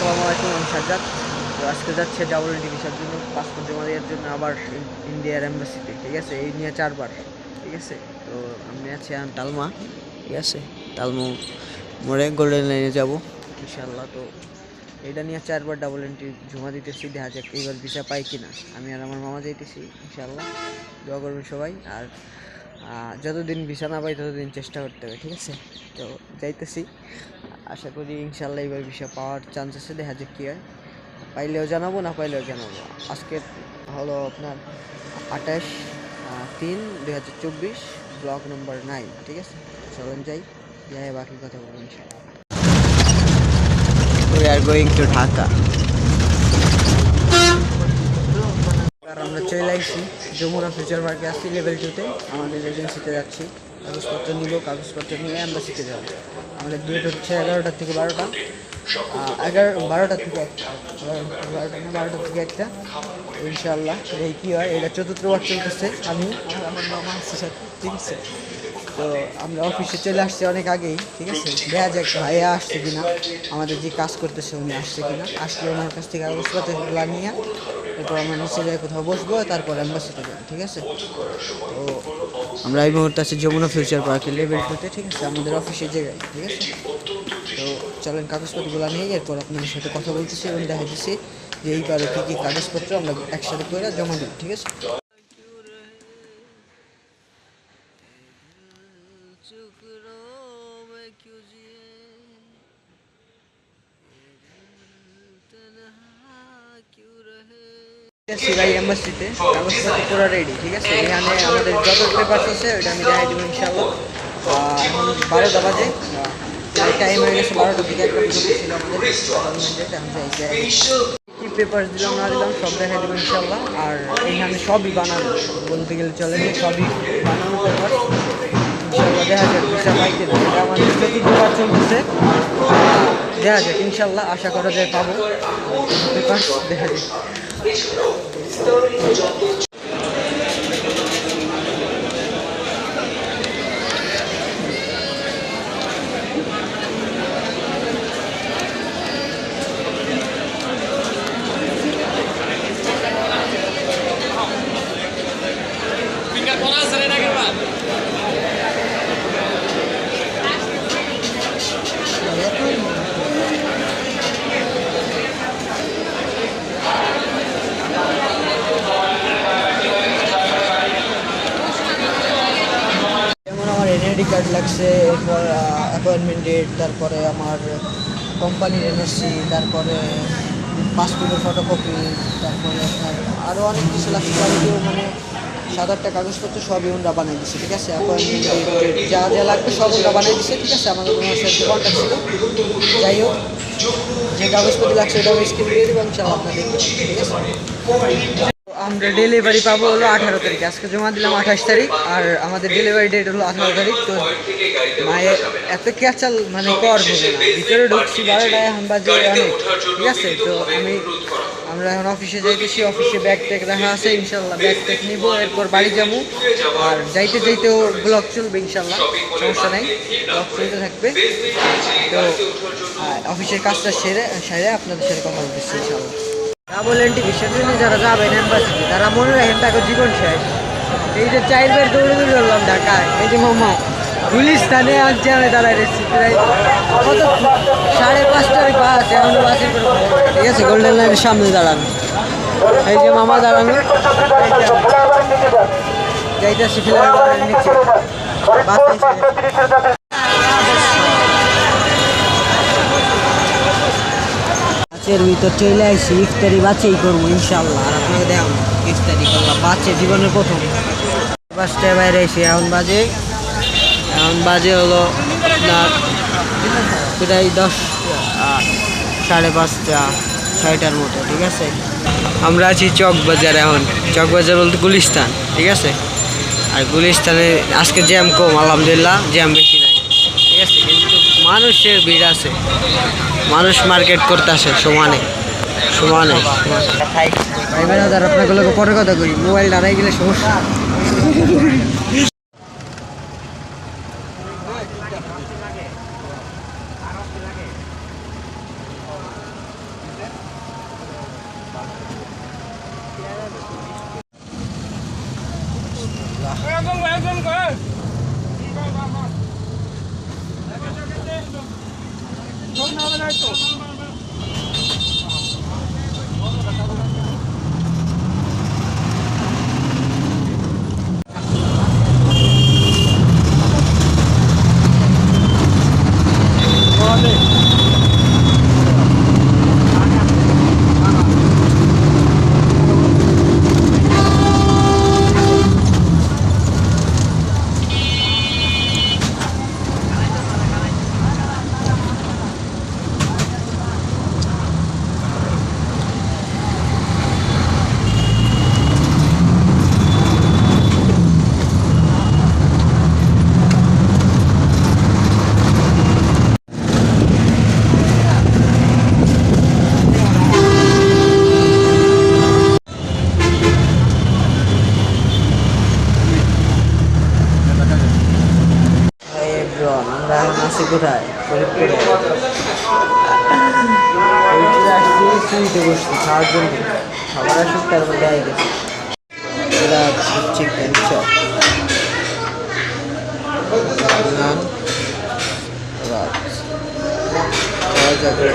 আসসালামু আলাইকুম, আমি সাজ্জাদ। তো আজকে যাচ্ছে ডাবল এন্ট্রি ভিসার জন্য পাসপোর্ট জমা দেওয়ার জন্য আবার ইন- ইন্ডিয়ার এম্বাসিতে ঠিক আছে? এই নিয়ে চারবার, ঠিক আছে? তো আমি আছি তালমা, ঠিক আছে? তালমা মোড়ে গোল্ডেন লাইনে যাব ইনশাল্লাহ তো এটা নিয়ে চারবার ডাবল এন্ট্রি জমা দিতেছি, দেখা যাক এইবার ভিসা পাই কি না আমি আর আমার মামা যাইতেছি ইনশাল্লাহ দোয়া করবেন সবাই, আর যতদিন ভিসা না পাই ততদিন চেষ্টা করতে হবে, ঠিক আছে? তো যাইতেছি। আশা করি ইনশাল্লাহ এবার ভিসা পাওয়ার চান্স আছে দেখা যাক কী হয়। পাইলেও জানাব না পাইলেও জানাব। আজকে হলো আপনার আঠাশ তিন দুই হাজার চব্বিশ ব্লক নম্বর নাইন ঠিক আছে? চলেন যাই যাই বাকি কথা বলব ইনশাল্লাহ to Dhaka. আর আমরা চলে আসছি যমুনা ফিউচার পার্কে আসছি লেভেল টুতে আমাদের এজেন্সিতে যাচ্ছি। কাগজপত্র নিব, কাগজপত্র নিয়ে এম্বাসিতে যাব। আমাদের ডেট হচ্ছে এগারোটার থেকে বারোটা। এগারো বারোটার থেকে একটা বারো- বারোটা না থেকে একটা। ইনশাল্লাহ এই কী হয়। এটা চতুর্থ বার চলতেছে আমি আমার মামা আছে ঠিক আছে? তো আমরা অফিসে চলে আসছি অনেক আগেই, ঠিক আছে? দেখা যাক ভাইয়া আসছে কিনা। আমাদের যে কাজ করতেছে উনি আসছে কিনা। আসলে ওনার কাছ থেকে কাগজপত্রগুলো নিয়ে এরপর আমরা নিচে যাই, কোথাও বসবো, তারপর অ্যাম্বাসিতে যাব ঠিক আছে? তো আমরা এই মুহূর্তে আছি যমুনা ফিউচার পার্কে লেভেল টুতে, ঠিক আছে? আমাদের অফিসের জায়গায়, ঠিক আছে? তো চলেন, কাগজপত্রগুলো নিয়ে এরপর আপনাদের সাথে কথা বলতেছি এবং দেখা দিচ্ছি যে এইবারে কী কী কাগজপত্র আমরা একসাথে করে জমা দিই, ঠিক আছে? সিরাই এম্বাসিতে। কাগজপত্র পুরো রেডি ঠিক আছে? এখানে আমাদের যত পেপার আছে ওইটা আমি দেখাই দেবো ইনশাল্লাহ এখন বারোটা বাজে। টাইম হয়ে গেছে বারোটা থেকে একটা ছিল আমাদের। কি পেপার দিলাম না দিলাম সব দেখাই দেবো ইনশাল্লাহ আর এখানে সবই বানানো বলতে গেলে চলে যে সবই বানানো পেপার ইনশাল্লাহ দেখা যাক ভিসা পাইতে এটা আমাদের চতুর্থবার চলতেছে। দেখা যাক ইনশাল্লাহ আশা করা যায় পাবো। পেপার দেখা যাক। Tinggal কার্ড লাগছে, এরপর অ্যাপয়েন্টমেন্ট ডেট তারপরে আমার কোম্পানির এনওসি তারপরে পাসপোর্টের ফটোকপি তারপরে আপনার আরও অনেক কিছু লাগছে যাবতীয় মানে সাত আটটা কাগজপত্র সবই ওনরা বানিয়ে দিচ্ছে ঠিক আছে? অ্যাপয়েন্টমেন্ট যা যা লাগবে সব ওনরা বানিয়ে দিচ্ছে ঠিক আছে? আমাদের ওনার সাথে কন্ট্যাক্ট ছিল। যাই হোক, যে কাগজপত্র লাগছে ওটা আমি স্ক্রিন দিয়ে দেবো ইনশাল্লাহ আপনাদের ঠিক আছে? আমরা ডেলিভারি পাবো হলো আঠারো তারিখ। আজকে জমা দিলাম আঠাশ তারিখ, আর আমাদের ডেলিভারি ডেট হলো আঠারো তারিখ। তো মায়ের এত ক্যাচাল মানে কর হবে না। ভিতরে ঢুকছি বারোটায়, এখন বাজে অনেক। ঠিক আছে? তো আমি, আমরা এখন অফিসে যাইতেছি অফিসে ব্যাগ ট্যাগ রাখা আছে, ইনশাল্লাহ ব্যাগ ট্যাগ নিবো, এরপর বাড়ি যাব। আর যাইতে যাইতেও ব্লগ চলবে ইনশাল্লাহ, সমস্যা নেই। ব্লগ চলতে থাকবে। তো অফিসের কাজটা সেরে সেরে আপনাদের সাথে কথা বলতেছি ইনশাল্লাহ। ডাবল এন্টি বিশ্বের জন্য যারা যাবেন এম্বাসিতে তারা মনে রাখেন তাকে জীবন শেষ। এই যে বের দৌড়ে দৌড়ে করলাম ঢাকায়। এই যে মামা। গুলিস্তানে আজ জ্যামে দাঁড়ায় রেছি প্রায় কত সাড়ে পাঁচটার বাস এখন করে ঠিক আছে গোল্ডেন লাইনের সামনে দাঁড়ানো। এই যে মামা দাঁড়ানো। যাইতেছি ফিলার বাস বাচ্চের ভিতর চলে আসছি ইফতারি বাচ্চাই করব ইনশাল্লাহ আর আপনাকে দেখাবো, ইফতারি করলাম বাচ্চা জীবনের প্রথম। পাঁচটায় বাইরে এসে এখন বাজে এখন বাজে হলো আপনার প্রায় দশ সাড়ে পাঁচটা, ছয়টার মতো, ঠিক আছে? আমরা আছি চকবাজার এখন। চকবাজার বলতে গুলিস্তান, ঠিক আছে? আর গুলিস্তানে আজকে জ্যাম কম, আলহামদুলিল্লাহ, জ্যাম বেশি নাই, ঠিক আছে? কিন্তু মানুষের ভিড় আছে। মানুষ মার্কেট করতে আসে সমানে সমানে ভাই পরে কথা করি মোবাইল দাঁড়াই গেলে সমস্যা কোথায় ফরিদপুরে ফরিদপুরে আসছি আসুক তার মধ্যে চিকেন চপ রাত খাওয়া যাবে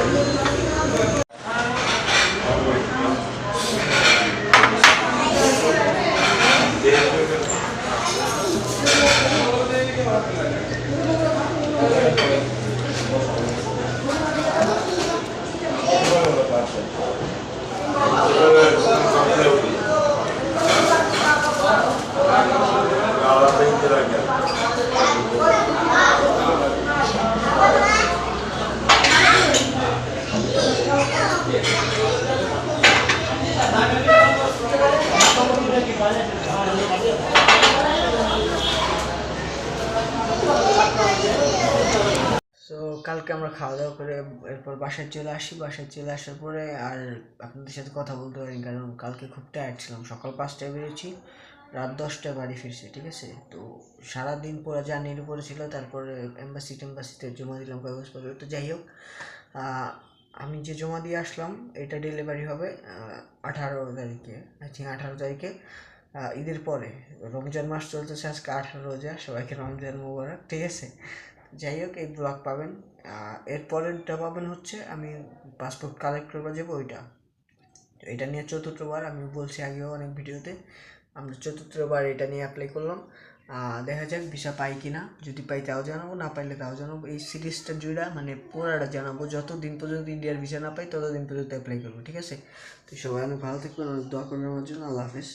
সো কালকে আমরা খাওয়া দাওয়া করে এরপর বাসায় চলে আসি। বাসায় চলে আসার পরে আর আপনাদের সাথে কথা বলতে পারিনি কারণ কালকে খুব টায়ার্ড ছিলাম। সকাল পাঁচটায় বেরিয়েছি রাত দশটায় বাড়ি ফিরছি, ঠিক আছে? তো সারাদিন পুরো জার্নির উপরে ছিল। তারপরে এম্বাসি টেম্বাসিতে জমা দিলাম কাগজপত্র। তো যাই হোক আমি যে জমা দিয়ে আসলাম এটা ডেলিভারি হবে আঠারো তারিখে। আই থিঙ্ক আঠারো তারিখে ঈদের পরে। রমজান মাস চলতেছে আজকে আঠারো রোজা। সবাইকে রমজান মুবারক ঠিক আছে? যাই হোক এই ব্লগ পাবেন। আহ, এর পরেরটা পাবেন হচ্ছে আমি পাসপোর্ট কালেক্ট করব যাব ওইটা। এটা নিয়ে চতুর্থবার আমি বলছি আগেও অনেক ভিডিওতে আমরা চতুর্থবার এটা নিয়ে অ্যাপ্লাই করলাম। দেখা যাক ভিসা পাই কি না যদি পাই তাও জানাব, না পাইলে তাও জানাব। এই সিরিজটা জুড়া মানে পুরাটা জানাব। যত দিন পর্যন্ত ইন্ডিয়ার ভিসা না পাই, ততদিন পর্যন্ত অ্যাপ্লাই করব, ঠিক আছে? তো সবাই অনেক ভালো থাকবেন অনেক দোয়া করবেন আমার জন্য। আল্লাহ হাফেজ।